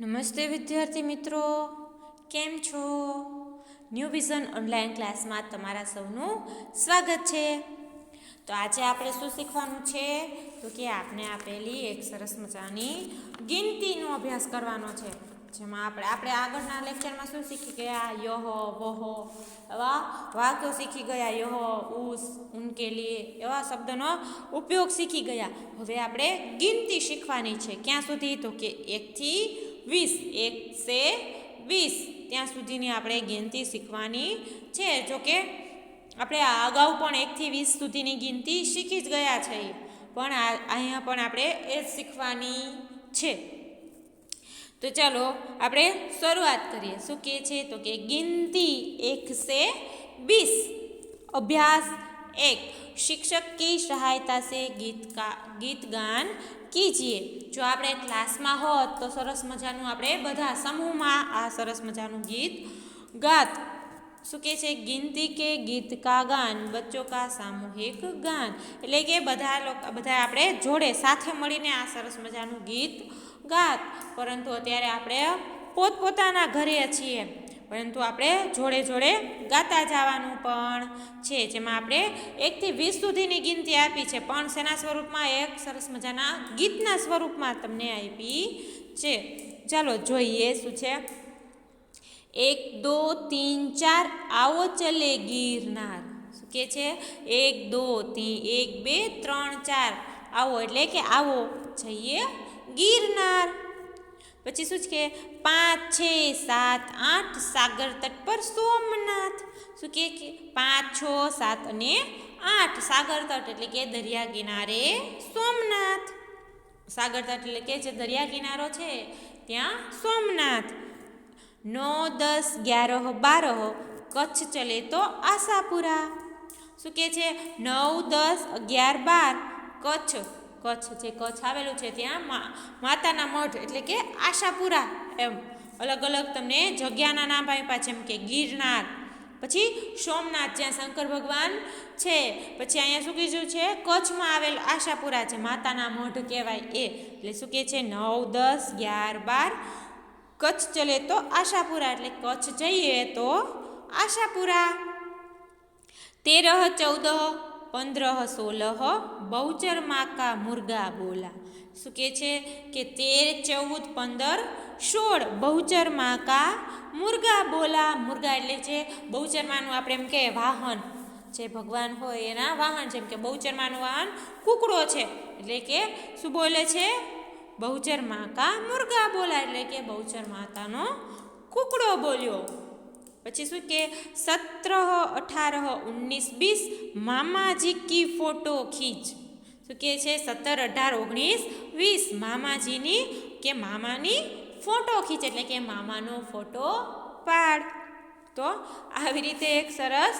નમસ્તે વિદ્યાર્થી મિત્રો, કેમ છો? ન્યૂ વિઝન ઓનલાઈન ક્લાસમાં તમારા સૌનું સ્વાગત છે. તો આજે આપણે શું શીખવાનું છે? તો કે આપણે આપેલી એક સરસ મજાની ગિનતીનો અભ્યાસ કરવાનો છે. જેમાં આપણે આપણે આગળના લેક્ચરમાં શું શીખી ગયા? યહો, વહો એવા વાક્યો શીખી ગયા. યહો, ઉસ ઉનકે લીએ એવા શબ્દનો ઉપયોગ શીખી ગયા. હવે આપણે ગિનતી શીખવાની છે. ક્યાં સુધી? તો કે એકથી વીસ, એક સે વીસ. ત્યાં સુધીની આપણે ગિનતી શીખવાની છે. જોકે આપણે અગાઉ પણ એકથી વીસ સુધીની ગિનતી શીખી જ ગયા છે. પણ અહીંયા પણ આપણે એ જ શીખવાની છે. તો ચાલો આપણે શરૂઆત કરીએ. શું કહે છે? તો કે ગિનતી એક સે વીસ. અભ્યાસ એક. શિક્ષક કી સહાયતા સે ગીત કા, ગીત ગાન કીજીએ જો આપણે ક્લાસમાં હોત તો સરસ મજાનું આપણે બધા સમૂહમાં આ સરસ મજાનું ગીત ગાત. શું કહે છે? ગિનતી કે ગીત કા ગાન, બચ્ચો કા સામૂહિક ગાન. એટલે કે બધા લોકો, બધા આપણે જોડે સાથે મળીને આ સરસ મજાનું ગીત ગાત. પરંતુ અત્યારે આપણે પોતપોતાના ઘરે છીએ. પરંતુ આપણે જોડે જોડે ગાતા જવાનું પણ છે, જેમાં આપણે એકથી વીસ સુધીની ગિનતી આપી છે. પણ શેના સ્વરૂપમાં? એક સરસ મજાના ગીતના સ્વરૂપમાં તમને આપી છે. ચાલો જોઈએ શું છે. એક, દો, તીન, ચાર, આવો ચલે ગિરનાર. શું કે છે? એક, દો, તીન, એક, બે, ત્રણ, ચાર. આવો એટલે કે આવો. જઈએ ગિરનાર. પછી શું છે કે પાંચ, છ, સાત, આઠ સાગર તટ પર સોમનાથ. શું કે પાંચ, છ, સાત અને આઠ સાગર તટ એટલે કે દરિયા કિનારે સોમનાથ. સાગર તટ એટલે કે જે દરિયા કિનારો છે, ત્યાં સોમનાથ. નવ, દસ ગ્યારહ બારહ કચ્છ ચલે તો આશાપુરા. શું કે છે? નવ, દસ, અગિયાર, બાર કચ્છ. કચ્છ જે કચ્છ આવેલું છે ત્યાં માતાના મઠ એટલે કે આશાપુરા એમ. અલગ અલગ તમને જગ્યાના નામ આપ્યા જેમ કે ગિરનાર, પછી સોમનાથ જ્યાં શંકર ભગવાન છે, પછી અહીંયા શું કીધું છે, કચ્છમાં આવેલ આશાપુરા છે માતાના મઢ કહેવાય એ. એટલે શું કહે છે, નવ, દસ, અગિયાર, બાર, કચ્છ ચલે તો આશાપુરા, એટલે કચ્છ જઈએ તો આશાપુરા. તેરહ, ચૌદ પંદ્રહ સોલહ બહુચર માકા મુર્ગા બોલા. શું કહે છે? કે તેર, ચૌદ, પંદર, સોળ બહુચર માકા મુર્ગા બોલા. મુર્ગા એટલે છે બહુચરમાનું આપણે એમ કે વાહન. જે ભગવાન હોય એના વાહન જેમ કે બહુચરમાનું વાહન કુકડો છે. એટલે કે શું બોલે છે? બહુચર માકા મુર્ગા બોલા. એટલે કે બહુચર માતાનો કુકડો બોલ્યો. પછી શું કે સત્ર અઠાર ઓગણીસ બીસ મામાજી કી ફોટો ખીચ. શું કે છે? સત્તર અઢાર ઓગણીસ વીસ મામાજીની કે મામાની ફોટો ખીચ, એટલે કે મામાનો ફોટો પાડ. તો આવી રીતે એક સરસ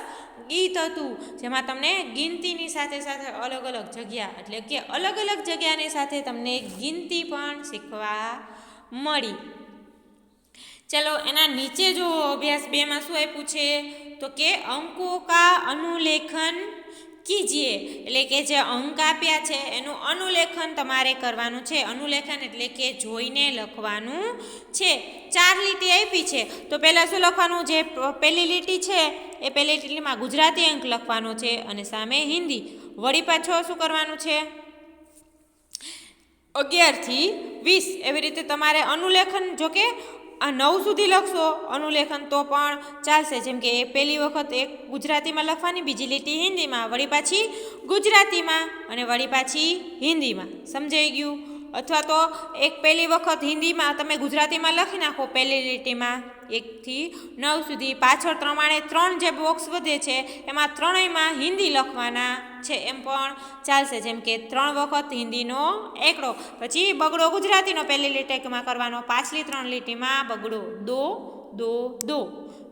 ગીત હતું, જેમાં તમને ગિનતીની સાથે સાથે અલગ અલગ જગ્યા, એટલે કે અલગ અલગ જગ્યાની સાથે તમને ગિનતી પણ શીખવા મળી. ચલો, એના નીચે જો અભ્યાસ બેમાં શું આપ્યું છે? તો કે અંકો કા અનુલેખન કીજીએ. એટલે કે જે અંક આપ્યા છે, એનું અનુલેખન તમારે કરવાનું છે. અનુલેખન એટલે કે જોઈને લખવાનું છે. ચાર લીટી આપી છે. તો પહેલાં શું લખવાનું? જે પહેલી લીટી છે, એ પહેલી લીટીમાં ગુજરાતી અંક લખવાનો છે અને સામે હિન્દી. વળી પાછો શું કરવાનું છે? અગિયારથી વીસ. એવી રીતે તમારે અનુલેખન, જો કે આ નવ સુધી લખશો, અનુલેખન તો પણ ચાલશે. જેમ કે પહેલી વખત એક ગુજરાતીમાં લખવાની, બીજી લીટી હિન્દીમાં, વળી પાછી ગુજરાતીમાં અને વળી પાછી હિન્દીમાં. સમજાઈ ગયું? અથવા તો એક પહેલી વખત હિન્દીમાં તમે ગુજરાતીમાં લખી નાખો પહેલી લીટીમાં એકથી નવ સુધી. પાછળ પ્રમાણે ત્રણ જે બોક્સ વધે છે, એમાં ત્રણેયમાં હિન્દી લખવાના છે. એમ પણ ચાલશે. જેમ કે ત્રણ વખત હિન્દીનો એકડો, પછી બગડો ગુજરાતીનો પહેલી લીટીમાં કરવાનો, પાછલી ત્રણ લીટીમાં બગડો દો દો દો.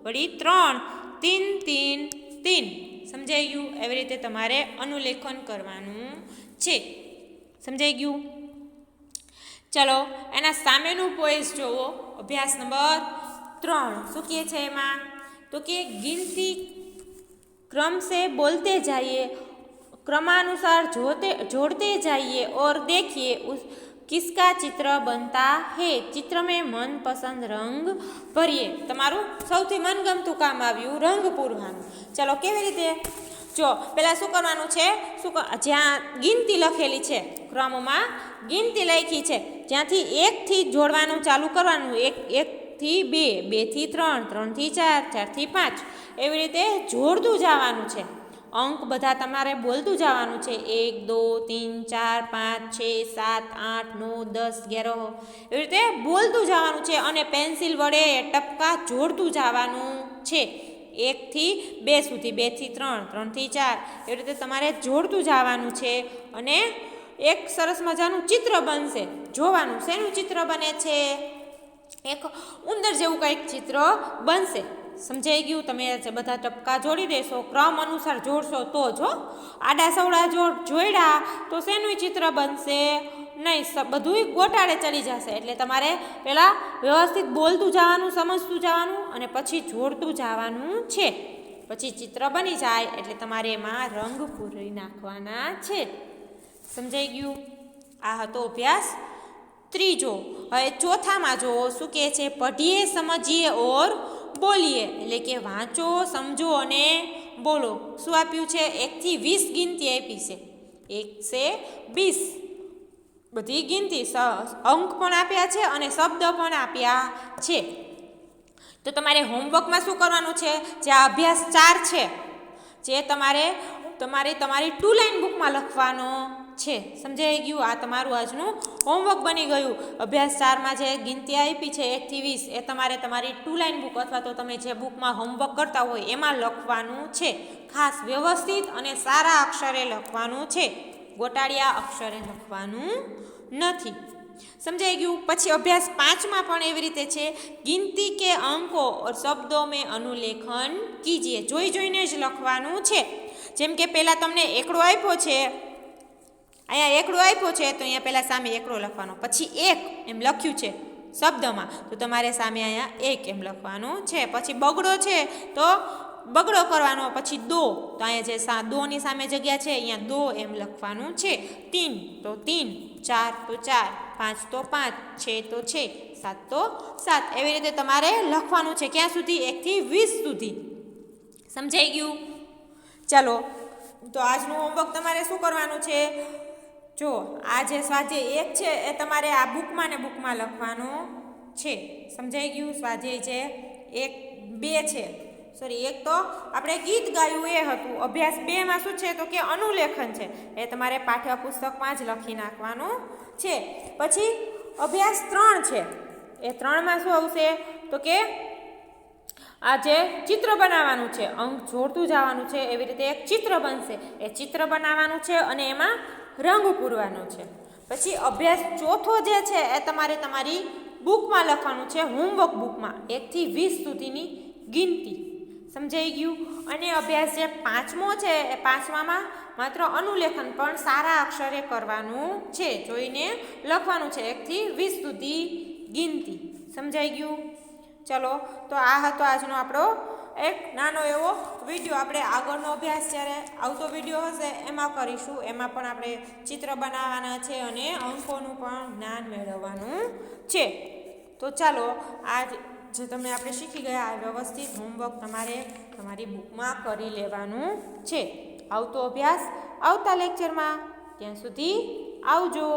વળી ત્રણ, તીન તીન તીન. સમજાઈ ગયું? એવી રીતે તમારે અનુલેખન કરવાનું છે. સમજાઈ ગયું? ચલો, એના સામેનું પોઈઝ જોવો. અભ્યાસ નંબર ત્રણ. શું કહે છે એમાં? તો કે ગિનતી ક્રમશે બોલતે જાઈએ, ક્રમાનુસાર જોતે, જોડતે જઈએ ઓર દેખીએ ઉસ કિસકા ચિત્ર બનતા હે. ચિત્ર મેં મનપસંદ રંગ ભરીએ. તમારું સૌથી મનગમતું કામ આવ્યું, રંગ પૂરવાનું. ચલો, કેવી રીતે? જો પહેલાં શું કરવાનું છે? શું જ્યાં ગિનતી લખેલી છે, ક્રમમાં ગિનતી લખી છે જ્યાંથી એકથી જોડવાનું ચાલુ કરવાનું. એક, એકથી બે, બેથી ત્રણ, ત્રણથી ચાર, ચારથી પાંચ. એવી રીતે જોડતું જવાનું છે. અંક બધા તમારે બોલતું જવાનું છે. એક, દો, તીન, ચાર, પાંચ, છ, સાત, આઠ, નવ, દસ, અગિયાર. એવી રીતે બોલતું જવાનું છે અને પેન્સિલ વડે ટપકા જોડતું જવાનું છે. એકથી બે સુધી. બેથી ત્રણ, ત્રણથી ચાર. એવી રીતે તમારે જોડતું જવાનું છે અને એક સરસ મજાનું ચિત્ર બનશે. જોવાનું શેનું ચિત્ર બને છે? એક ઉંદર જેવું કંઈક ચિત્ર બનશે. સમજાઈ ગયું? તમે બધા ટપકા જોડી દેશો, ક્રમ અનુસાર જોડશો તો જો આડા સવડા જોડ જોડ્યા તો શેનું ચિત્ર બનશે? નહીં બધુંય ગોટાળે ચડી જશે. એટલે તમારે પહેલાં વ્યવસ્થિત બોલતું જવાનું, સમજતું જવાનું અને પછી જોડતું જવાનું છે. પછી ચિત્ર બની જાય. એટલે તમારે એમાં રંગ પૂરી નાખવાના છે. સમજાઈ ગયું? આ હતો અભ્યાસ. ત્રીજો, હવે ચોથામાં જો શું કહે છે? પઢીએ, સમજીએ ઓર બોલીએ. એટલે કે વાંચો, સમજો અને બોલો. શું આપ્યું છે? એકથી વીસ ગિનતી આપી છે. એક છે વીસ. બધી ગિનતી અંક પણ આપ્યા છે અને શબ્દ પણ આપ્યા છે. તો તમારે હોમવર્કમાં શું કરવાનું છે? જે આ અભ્યાસ ચાર છે, જે તમારે તમારે તમારી ટુ લાઇન બુકમાં લખવાનો. છે. સમજાઈ ગયું? આ તમારું આજનું હોમવર્ક બની ગયું. અભ્યાસ ચારમાં જે ગિનતી આપી છે એકથી વીસ, એ તમારે તમારી ટુ લાઇન બુક અથવા તો તમે જે બુકમાં હોમવર્ક કરતા હોય, એમાં લખવાનું છે. ખાસ વ્યવસ્થિત અને સારા અક્ષરે લખવાનું છે. ગોટાળિયા અક્ષરે લખવાનું નથી. સમજાઈ ગયું? પછી અભ્યાસ પાંચમાં પણ એવી રીતે છે. ગિનતી કે અંકો શબ્દો મેં અનુલેખન કીજીએ. જોઈ જોઈને જ લખવાનું છે. જેમ કે પહેલાં તમને એકડો આપ્યો છે અહીંયા એકડો આપ્યો છે, તો અહીંયા પહેલાં સામે એકડો લખવાનો. પછી એક એમ લખ્યું છે શબ્દમાં. તો તમારે સામે અહીંયા એક એમ લખવાનું છે. પછી બગડો છે, તો બગડો કરવાનો. પછી દો. તો અહીંયા જે સા, દોની સામે જગ્યા છે, અહીંયા દો એમ લખવાનું છે. તીન, તો તીન. ચાર, તો ચાર. પાંચ, તો પાંચ. છે, તો છે. સાત, તો સાત. એવી રીતે તમારે લખવાનું છે ક્યાં સુધી? એકથી વીસ સુધી. સમજાઈ ગયું? ચાલો. તો આજનું હોમવર્ક તમારે શું કરવાનું છે? જો, આ જે સ્વાધ્યાય એક છે, એ તમારે આ બુકમાં ને બુકમાં લખવાનું છે. સમજાઈ ગયું? સ્વાધ્યાય છે એક, બે છે. સોરી એક તો આપણે ગીત ગાયું એ હતું. અભ્યાસ બેમાં શું છે? તો કે અનુલેખન છે. એ તમારે પાઠ્યપુસ્તકમાં જ લખી નાખવાનું છે. પછી અભ્યાસ ત્રણ છે. એ ત્રણમાં શું આવશે? તો કે આ જે ચિત્ર બનાવવાનું છે. અંક જોડતું જવાનું છે. એવી રીતે એક ચિત્ર બનશે. એ ચિત્ર બનાવવાનું છે અને એમાં રંગ પૂરવાનો છે. પછી અભ્યાસ ચોથો જે છે એ તમારે તમારી બુકમાં લખવાનું છે. હોમવર્ક બુકમાં. એકથી વીસ સુધીની ગિનતી. સમજાઈ ગયું? અને અભ્યાસ જે પાંચમો છે એ પાંચમામાં માત્ર અનુલેખન પણ સારા અક્ષરે કરવાનું છે. જોઈને લખવાનું છે. એકથી વીસ સુધી ગિનતી. સમજાઈ ગયું? ચલો, તો આ હતો આજનો આપણો એક નાનો એવો વીડિયો. આપણે આગળનો અભ્યાસ જ્યારે આવતો વીડિયો હશે, એમાં કરીશું. એમાં પણ આપણે ચિત્ર બનાવવાના છે અને અંકોનું પણ જ્ઞાન મેળવવાનું છે. તો ચાલો, આજ જે તમે આપણે શીખી ગયા, આ વ્યવસ્થિત હોમવર્ક તમારે તમારી બુકમાં કરી લેવાનું છે. આવતો અભ્યાસ આવતા લેક્ચરમાં ત્યાં સુધી આવજો.